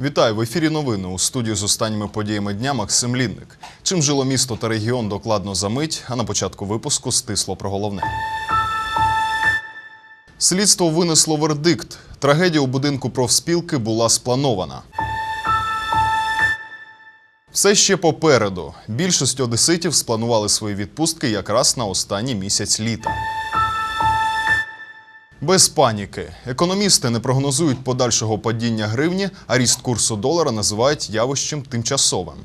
Вітаю в ефірі новини у студії з останніми подіями дня Максим Лінник. Чим жило місто та регіон докладно за мить, а на початку випуску стисло про головне. Слідство винесло вердикт. Трагедія у будинку профспілки була спланована. Все ще попереду. Більшість одеситів спланували свої відпустки якраз на останній місяць літа. Без паніки. Економісти не прогнозують подальшого падіння гривні, а ріст курсу долара називають явищем тимчасовим.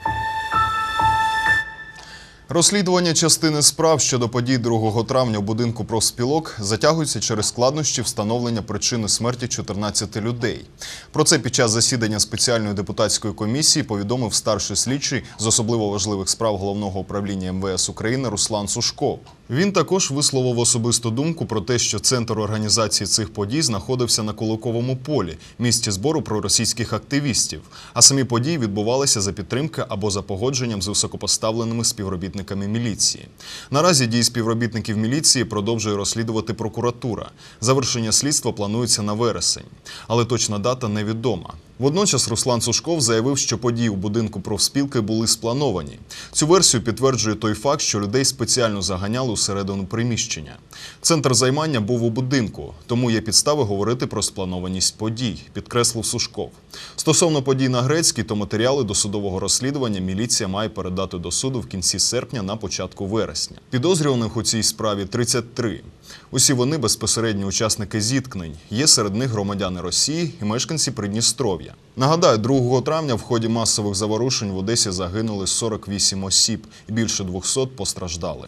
Розслідування частини справ щодо подій 2 травня у будинку профспілок затягується через складнощі встановлення причини смерті 14 людей. Про це під час засідання спеціальної депутатської комісії повідомив старший слідчий з особливо важливих справ головного управління МВС України Руслан Сушков. Він також висловив особисту думку про те, що центр організації цих подій знаходився на Куликовому полі, місці збору проросійських активістів. А самі події відбувалися за підтримки або за погодженням з високопоставленими співробітниками міліції. Наразі дії співробітників міліції продовжує розслідувати прокуратура. Завершення слідства планується на вересень, але точна дата невідома. Водночас Руслан Сушков заявив, що події у будинку профспілки були сплановані. Цю версію підтверджує той факт, що людей спеціально заганяли усередину приміщення. Центр займання був у будинку, тому є підстави говорити про спланованість подій, підкреслив Сушков. Стосовно подій на Грецькій, то матеріали досудового розслідування міліція має передати до суду в кінці серпня на початку вересня. Підозрюваних у цій справі 33. Усі вони безпосередні учасники зіткнень. Є серед них громадяни Росії і мешканці Придністров'я. Нагадаю, 2 травня в ході масових заворушень в Одесі загинули 48 осіб і більше 200 постраждали.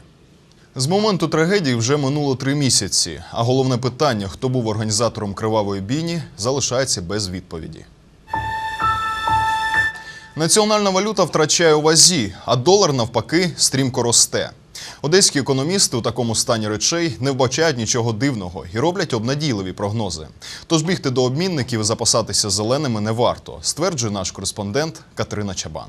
З моменту трагедії вже минуло три місяці, а головне питання, хто був організатором кривавої бійні, залишається без відповіді. Національна валюта втрачає у вазі, а долар навпаки стрімко росте. Одеські економісти у такому стані речей не вбачають нічого дивного і роблять обнадійливі прогнози. Тож бігти до обмінників і запасатися зеленими не варто, стверджує наш кореспондент Катерина Чабан.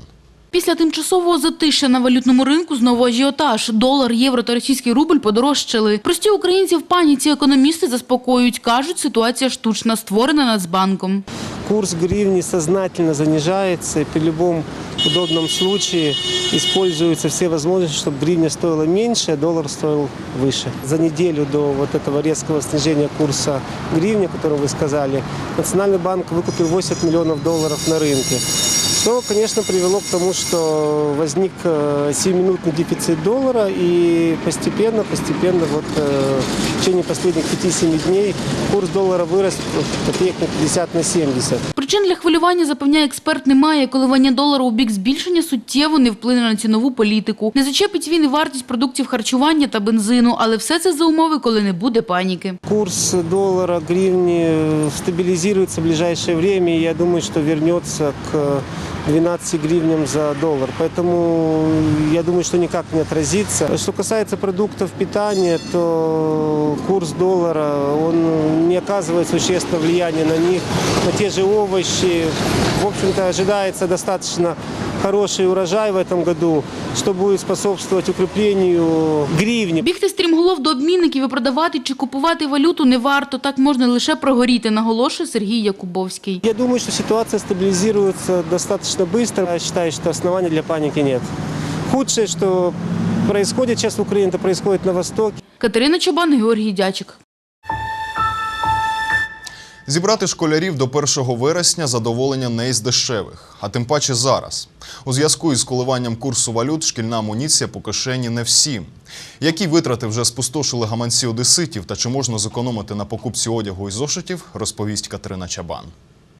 Після тимчасового затища на валютному ринку знову ажіотаж. Долар, євро та російський рубль подорожчали. Прості українці в паніці економісти заспокоюють. Кажуть, ситуація штучна, створена Нацбанком. Курс гривни сознательно занижается, и при любом удобном случае используются все возможности, чтобы гривня стоила меньше, а доллар стоил выше. За неделю до вот этого резкого снижения курса гривни, о котором вы сказали, Национальный банк выкупил 80 миллионов долларов на рынке. Что, конечно, привело к тому, что возник э, 7-минутный дефицит доллара, и постепенно, постепенно, вот э, в течение последних 5-7 дней курс доллара вырос копеек на 50 на 70. Причин для хвилювання, запевняє експерт, немає. Коливання долару у бік збільшення суттєво не вплине на цінову політику. Не зачепить він і вартість продуктів харчування та бензину, але все це за умови, коли не буде паніки. Курс доллара, гривни э, стабилизируется в ближайшее время, и я думаю, что вернется к 12 гривням за доллар. Поэтому я думаю, что никак не отразится. Что касается продуктов питания, то курс доллара, он не оказывает существенного влияния на них, на те же овощи. В общем-то, ожидается достаточно хороший урожай в этом году, что будет способствовать укреплению гривни. Бігти стрімголов до обмінників і продавати чи купувати валюту не варто. Так можна лише прогоріти, наголошує Сергій Якубовський. Я думаю, что ситуация стабилизируется достаточно быстро. Я считаю, что оснований для паники нет. Худшее, что происходит сейчас в Украине, это происходит на Востоке. Катерина Чобан, Георгій Дячик. Зібрати школярів до 1 вересня задоволення не із дешевих, а тим паче зараз. У зв'язку із коливанням курсу валют шкільна амуніція по кишені не всім. Які витрати вже спустошили гаманці одеситів та чи можна зекономити на покупці одягу і зошитів, розповість Катерина Чабан.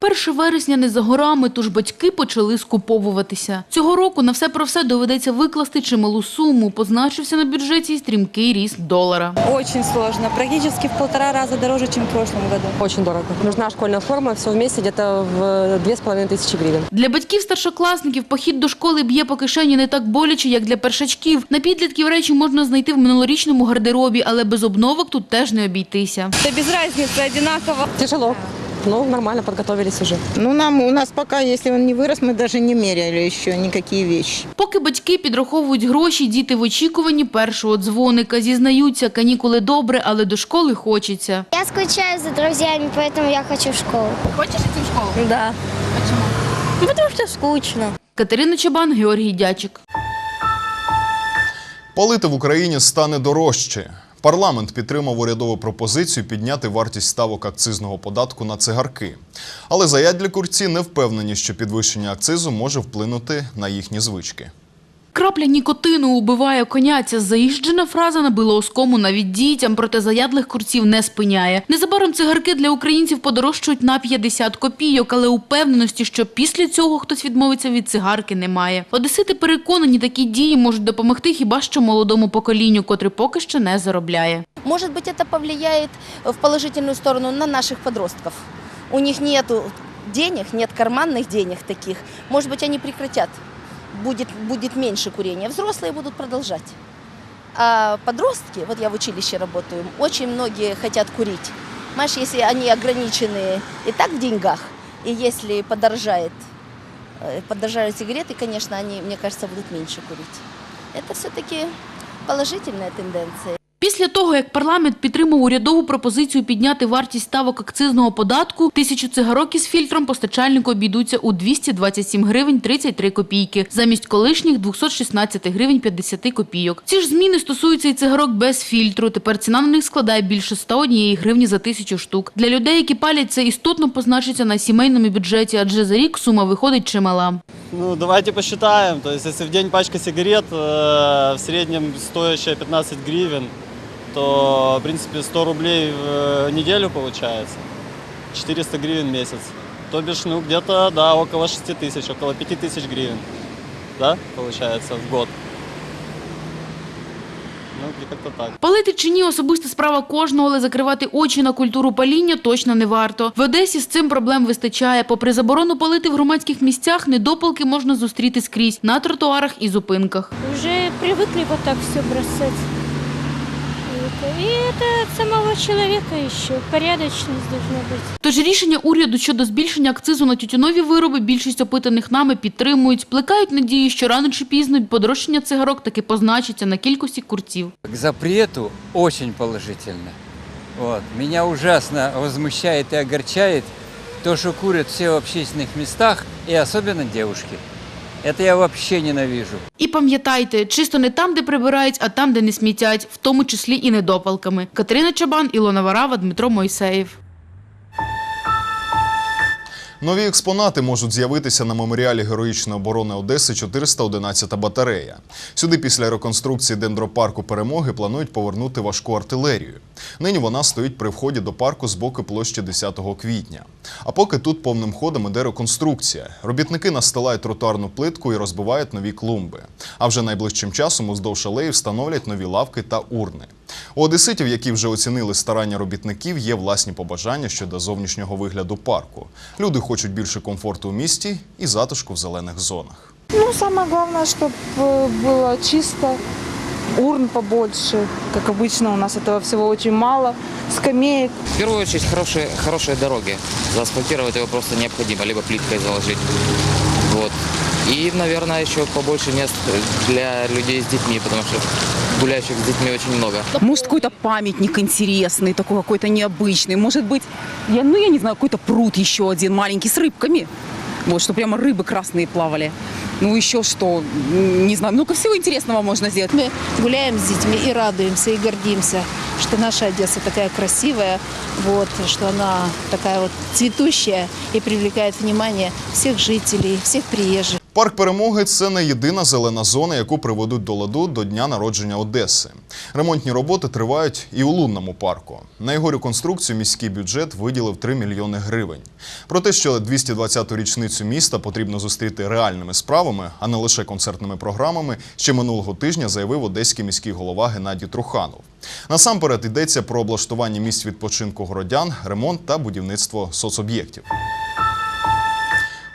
1 вересня не за горами, тож батьки почали скуповуватися. Цього року на все про все доведеться викласти чималу суму. Позначився на бюджеті й стрімкий ріст долара. Очень сложно. Практически в полтора раза дороже, чем в прошлом году. Очень дорого. Нужна школьная форма, все вместе где-то в две с половиной тысячи гривен. Для батьків старшокласників похід до школи б'є по кишені не так боляче, як для першачків. На підлітків речі можна знайти в минулорічному гардеробі, але без обновок тут теж не обійтися. Это без разницы, одинаково. Тяжело. Ну, нормально подготовились уже. Ну, нам, у нас пока, если он не вырос, мы даже не меряли еще никакие вещи. Поки батьки підраховують гроші, діти в очікуванні першого дзвоника. Зізнаються, канікули добре, але до школи хочеться. Я скучаю за друзьями, поэтому я хочу в школу. Да. Почему? Ну, потому что скучно. Катерина Чабан, Георгій Дячик. Палити в Україні стане дорожче. Парламент підтримав урядову пропозицію підняти вартість ставок акцизного податку на цигарки. Але заядлі курці не впевнені, що підвищення акцизу може вплинути на їхні звички. Крапля нікотину убиває коня. Ця заїжджена фраза набила оскому навіть дітям, проте заядлих курців не спиняє. Незабаром цигарки для українців подорожчають на 50 копійок, але упевненості, що після цього хтось відмовиться від цигарки, немає. Одесити переконані, такі дії можуть допомогти хіба що молодому поколінню, котре поки що не заробляє. Может быть, это повлияет в положительную сторону на наших подростков. У них нет денег, нет карманных денег таких. Может быть, они прекратят. Будет, будет меньше курения. Взрослые будут продолжать. А подростки, вот я в училище работаю, очень многие хотят курить. Понимаешь, если они ограничены и так в деньгах, и если подорожает, э, подорожают сигареты, конечно, они, мне кажется, будут меньше курить. Это все-таки положительная тенденция. Після того, як парламент підтримав урядову пропозицію підняти вартість ставок акцизного податку, тисячу цигарок із фільтром постачальнику обійдуться у 227 гривень 33 копійки, замість колишніх 216 гривень 50 копійок. Ці ж зміни стосуються і цигарок без фільтру. Тепер ціна на них складає більше 101 гривні за тисячу штук. Для людей, які палять, це істотно позначиться на сімейному бюджеті, адже за рік сума виходить чимала. Ну, давайте посчитаем. То есть, если в день пачка сигарет э, в среднем стоящая 15 гривен, то, в принципе, 100 рублей в э, неделю получается. 400 гривен в месяц. То бишь, ну, где-то, да, около 6 тысяч, около 5 тысяч гривен. Да, получается, в год. Ну, где как-то так. Палити чи ні – особиста справа кожного, але закривати очі на культуру паління точно не варто. В Одесі з цим проблем вистачає. Попри заборону палити в громадських місцях, недопалки можна зустріти скрізь – на тротуарах і зупинках. Уже привыкли вот так все бросать. И это от самого человека еще. Порядочность должна быть. Тож рішення уряду щодо збільшення акцизу на тютюнові вироби більшість опитаних нами підтримують. Плекають надії, що рано чи пізно подорожчання цигарок таки позначиться на кількості курців. К запрету очень положительно. Вот. Меня ужасно возмущает и огорчает то, что курят все в общественных местах, и особенно девушки. Это я вообще ненавижу. І пам'ятайте, чисто не там, де прибирають, а там, де не смітять, в тому числі і недопалками. Катерина Чабан, Ілона Варава, Дмитро Мойсеєв. Нові експонати можуть з'явитися на меморіалі героїчної оборони Одеси 411 батарея. Сюди після реконструкції дендропарку перемоги планують повернути важку артилерію. Нині вона стоїть при вході до парку з боку площі 10 квітня. А поки тут повним ходом іде реконструкція. Робітники настилають тротуарну плитку і розбивають нові клумби. А вже найближчим часом уздовж алеї встановлять нові лавки та урни. У одеситів, які вже оцінили старання робітників, є власні побажання щодо зовнішнього вигляду парку. Люди хочуть більше комфорту у місті і затишку в зелених зонах. Ну, самое главное, чтобы было чисто, урн побольше. Как обычно, у нас этого всего очень мало. Скамеек. В первую очередь хорошие, хорошие дороги. Заасфальтировать его просто необходимо, либо плиткой заложить. И, наверное, еще побольше мест для людей с детьми, потому что гуляющих с детьми очень много. Может, какой-то памятник интересный, такой какой-то необычный. Может быть, я, ну, я не знаю, какой-то пруд еще один маленький с рыбками. Вот, что прямо рыбы красные плавали. Ну, еще что, не знаю, много всего интересного можно сделать. Мы гуляем с детьми и радуемся, и гордимся, что наша Одесса такая красивая, вот, что она такая вот цветущая и привлекает внимание всех жителей, всех приезжих. Парк перемоги це не єдина зелена зона, яку приведуть до ладу до дня народження Одеси. Ремонтні роботи тривають і у лунному парку. На його реконструкцію міський бюджет виділив 3 мільйони гривень. Про те, що 220-ту річницю міста потрібно зустріти реальними справами, а не лише концертними програмами, ще минулого тижня заявив одеський міський голова Геннадій Труханов. Насамперед йдеться про облаштування місць відпочинку городян, ремонт та будівництво соцоб'єктів.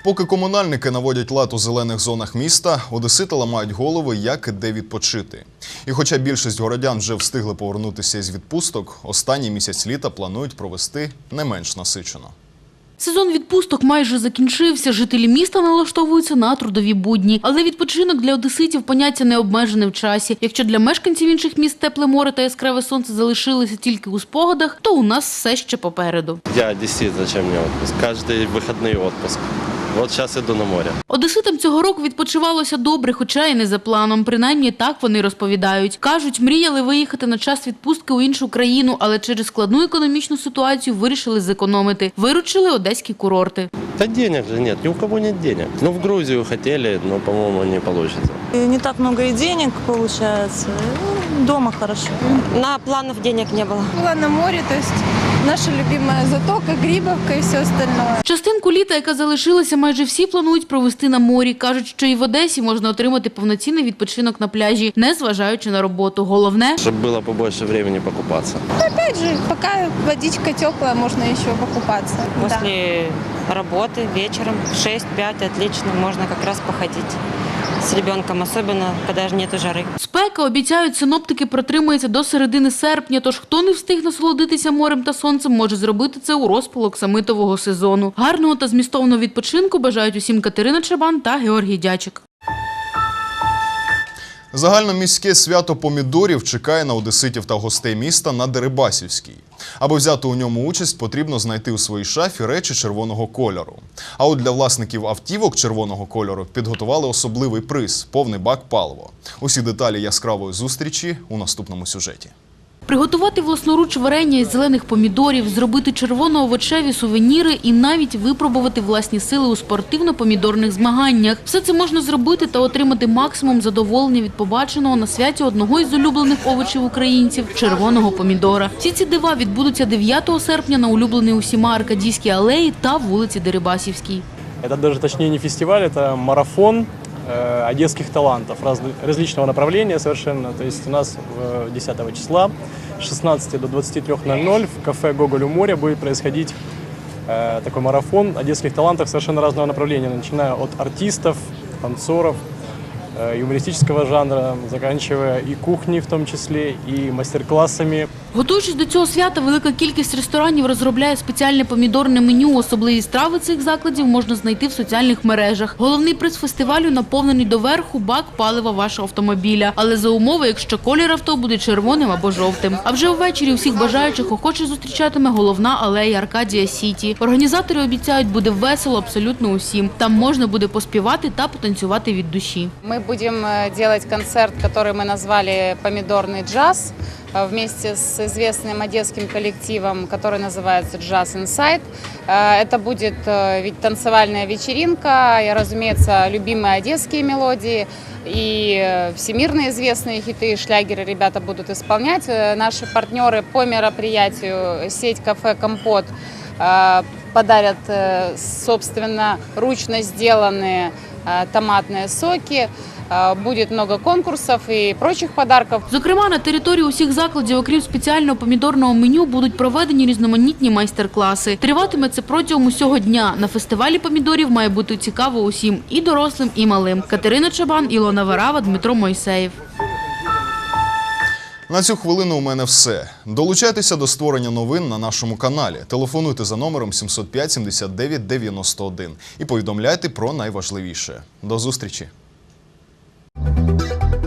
Поки комунальники наводять лад у зелених зонах міста, одесити ламають голови, як і де відпочити. І хоча більшість городян вже встигли повернутися із відпусток, останній місяць літа планують провести не менш насичено. Сезон відпусток майже закінчився. Жителі міста налаштовуються на трудові будні. Але відпочинок для одеситів поняття не обмежене в часі. Якщо для мешканців інших міст тепле море та яскраве сонце залишилися тільки у спогадах, то у нас все ще попереду. Я одессит, зачем мне отпуск? Каждый выходный отпуск. Вот сейчас иду на море. Одеситам цього року відпочивалося добре, хоча і не за планом. Принаймні так вони розповідають. Кажуть, мріяли виїхати на час відпустки у іншу країну, але через складну економічну ситуацію вирішили зекономити. Виручили одеські курорти. Да денег же нет, ни у кого нет денег. Ну, в Грузию хотели, но, по-моему, не получится. Не так много и денег получается. Ну, Дома хорошо. На планов денег не было. Была на море, то есть наша любимая затока, Грибовка и все остальное. Частинку літа, яка залишилася, майже всі планують провести на морі. Кажуть, що і в Одесі можна отримати повноцінний відпочинок на пляжі, не зважаючи на роботу. Головне Чтобы было побольше времени покупаться. Опять же, пока водичка теплая, можно еще покупаться. После работы вечером в 6-5 отлично, можно как раз походить с ребенком, особенно когда нету жары. Спека, обіцяють, синоптики протримається до середини серпня, тож хто не встиг насолодитися морем та сонцем, може зробити це у розпалок самитового сезону. Гарного та змістовного відпочинку бажають усім Катерина Чабан та Георгій Дячик. Загальноміське свято помідорів чекає на одеситів та гостей міста на Дерибасівській. Аби взяти у ньому участь, потрібно знайти у своїй шафі речі червоного кольору. А от для власників автівок червоного кольору підготували особливий приз повний бак палива. Усі деталі яскравої зустрічі у наступному сюжеті. Приготувати власноруч варення із зелених помідорів, зробити червоно-овочеві сувеніри і навіть випробувати власні сили у спортивно-помідорних змаганнях. Все це можна зробити та отримати максимум задоволення від побаченого на святі одного із улюблених овочів українців червоного помідора. Всі ці дива відбудуться 9 серпня на улюбленій усіма Аркадійській алеї та вулиці Дерибасівській. Это даже точнее не фестиваль, это марафон э, одесских талантов разли- различного направления совершенно. То есть у нас э, 10 числа с 16 до 23.00 в кафе «Гоголь у моря» будет происходить э, такой марафон одесских талантов совершенно разного направления, начиная от артистов, танцоров, э, юмористического жанра, заканчивая и кухней в том числе, и мастер-классами Готуючись до цього свята, велика кількість ресторанів розробляє спеціальне помідорне меню. Особливі страви цих закладів можна знайти в соціальних мережах. Головний приз фестивалю наповнений доверху бак палива вашого автомобіля. Але за умови, якщо колір авто буде червоним або жовтим. А вже ввечері усіх бажаючих охоче зустрічатиме головна алея Аркадія Сіті. Організатори обіцяють, буде весело абсолютно усім. Там можна буде поспівати та потанцювати від душі. Мы будем э, делать концерт, который мы назвали «Помидорный джаз» э, вместе с известным одесским коллективом, который называется «Джаз Инсайд». Э, Это будет ведь танцевальная вечеринка, и, разумеется, любимые одесские мелодии и всемирно известные хиты и шлягеры ребята будут исполнять. Наши партнеры по мероприятию сеть кафе «Компот» подарят, собственно, ручно сделанные томатные соки. Э, Будет много конкурсов и прочих подарков. Зокрема, на території усіх закладів, окрім спеціального помідорного меню, будуть проведені різноманітні майстер-класи. Триватиме це протягом усього дня. На фестивалі помідорів має бути цікаво усім і дорослим, і малим. Катерина Чабан, Ілона Варава, Дмитро Мойсеєв. На цю хвилину у мене все. Долучайтеся до створення новин на нашому каналі. Телефонуйте за номером 705 79 91 і повідомляйте про найважливіше. До зустрічі! thank you